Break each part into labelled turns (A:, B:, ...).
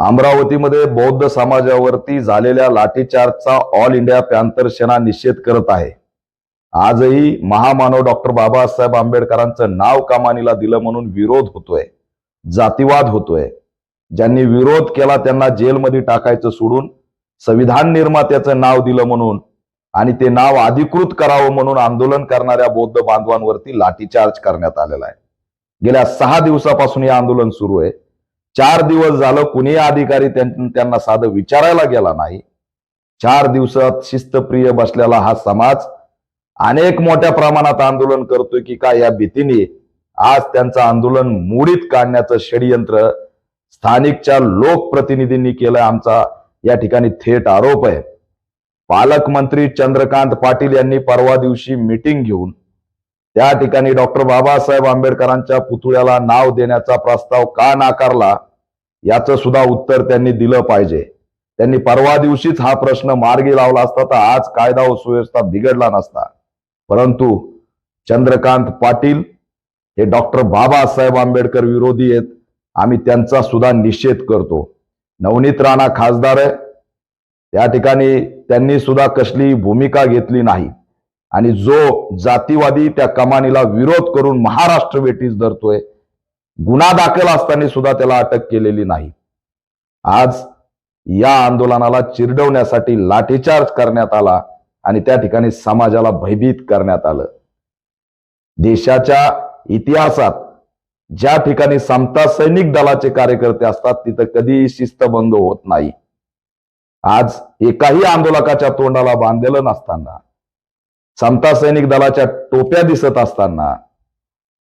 A: अमरावतीमध्ये बौद्ध समाजावरती झालेल्या लाठीचार्जचा ऑल इंडिया पॅन्थर सेना निषेध करत आहे. आजही महामानव डॉक्टर बाबासाहेब आंबेडकरांचं नाव कामानीला दिलं म्हणून विरोध होतोय जातीवाद होतोय. ज्यांनी विरोध केला त्यांना जेलमध्ये टाकायचं सोडून संविधान निर्मात्याचं नाव दिलं म्हणून आणि ते नाव अधिकृत करावं म्हणून आंदोलन करणाऱ्या बौद्ध बांधवांवरती लाठीचार्ज करण्यात आलेला आहे. गेल्या सहा दिवसापासून हे आंदोलन सुरू आहे. चार दिवस झालं कुणी अधिकारी त्यांना साधं विचारायला गेला नाही. चार दिवसात शिस्तप्रिय बसलेला हा समाज अनेक मोठ्या प्रमाणात आंदोलन करतोय की काय या भीतीने आज त्यांचं आंदोलन मोडीत काढण्याचं षडयंत्र स्थानिकच्या लोकप्रतिनिधींनी केलं आमचा या ठिकाणी थेट आरोप आहे. पालकमंत्री चंद्रकांत पाटील यांनी परवा दिवशी मीटिंग घेऊन त्या ठिकाणी डॉक्टर बाबासाहेब आंबेडकरांच्या पुतळ्याला नाव देण्याचा प्रस्ताव का नाकारला याचं सुद्धा उत्तर त्यांनी दिलं पाहिजे. त्यांनी परवा दिवशीच हा प्रश्न मार्गी लावला असता तर आज कायदा व सुव्यवस्था बिघडला नसता. परंतु चंद्रकांत पाटील हे डॉक्टर बाबासाहेब आंबेडकर विरोधी आहेत आम्ही त्यांचा सुद्धा निषेध करतो. नवनीत राणा खासदार आहे त्या ठिकाणी त्यांनी सुद्धा कसली भूमिका घेतली नाही. आणि जो जातीवादी त्या कमानीला विरोध करून महाराष्ट्र वेटीस धरतोय गुन्हा दाखल असताना सुद्धा त्याला अटक केलेली नाही. आज या आंदोलनाला चिरडवण्यासाठी लाठीचार्ज करण्यात आला आणि त्या ठिकाणी समाजाला भयभीत करण्यात आलं. देशाच्या इतिहासात ज्या ठिकाणी समता सैनिक दलाचे कार्यकर्ते असतात तिथं कधीही शिस्तबंद होत नाही. आज एकाही आंदोलकाच्या तोंडाला बांधलेलं नसताना समता सैनिक दलाच्या टोप्या दिसत असताना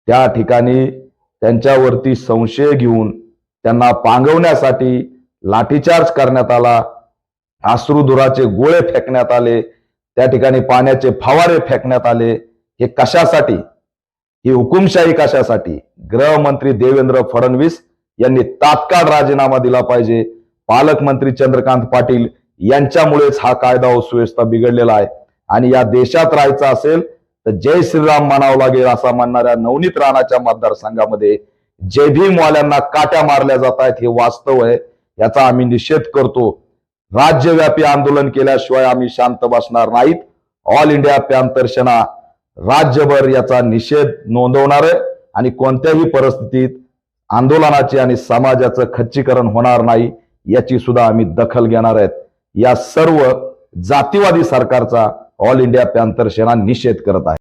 A: त्या ठिकाणी त्यांच्यावरती संशय घेऊन त्यांना पांगवण्यासाठी लाठीचार्ज करण्यात आला. अश्रुधुराचे गोळे फेकण्यात आले. त्या ठिकाणी पाण्याचे फवारे फेकण्यात आले. हे कशासाठी? ही हुकुमशाही कशासाठी? गृहमंत्री देवेंद्र फडणवीस यांनी तात्काळ राजीनामा दिला पाहिजे. पालकमंत्री चंद्रकांत पाटील यांच्यामुळेच हा कायदा व सुव्यवस्था बिघडलेला आहे. आणि या देशात राहायचं असेल तर जय श्रीराम म्हणावं लागेल असा म्हणणाऱ्या नवनीत राणाच्या मतदारसंघामध्ये. जय भीमवाल्यांना काट्या मारल्या जात आहेत हे वास्तव आहे. याचा आम्ही निषेध करतो. राज्यव्यापी आंदोलन केल्याशिवाय आम्ही शांत बसणार नाहीत. ऑल इंडिया पॅन्थर सेना राज्यभर याचा निषेध नोंदवणार आहे आणि कोणत्याही परिस्थितीत आंदोलनाचे आणि समाजाचं खच्चीकरण होणार नाही याची सुद्धा आम्ही दखल घेणार आहेत. या सर्व जातीवादी सरकारचा ऑल इंडिया पॅन्थर सेना निषेध करत आहे.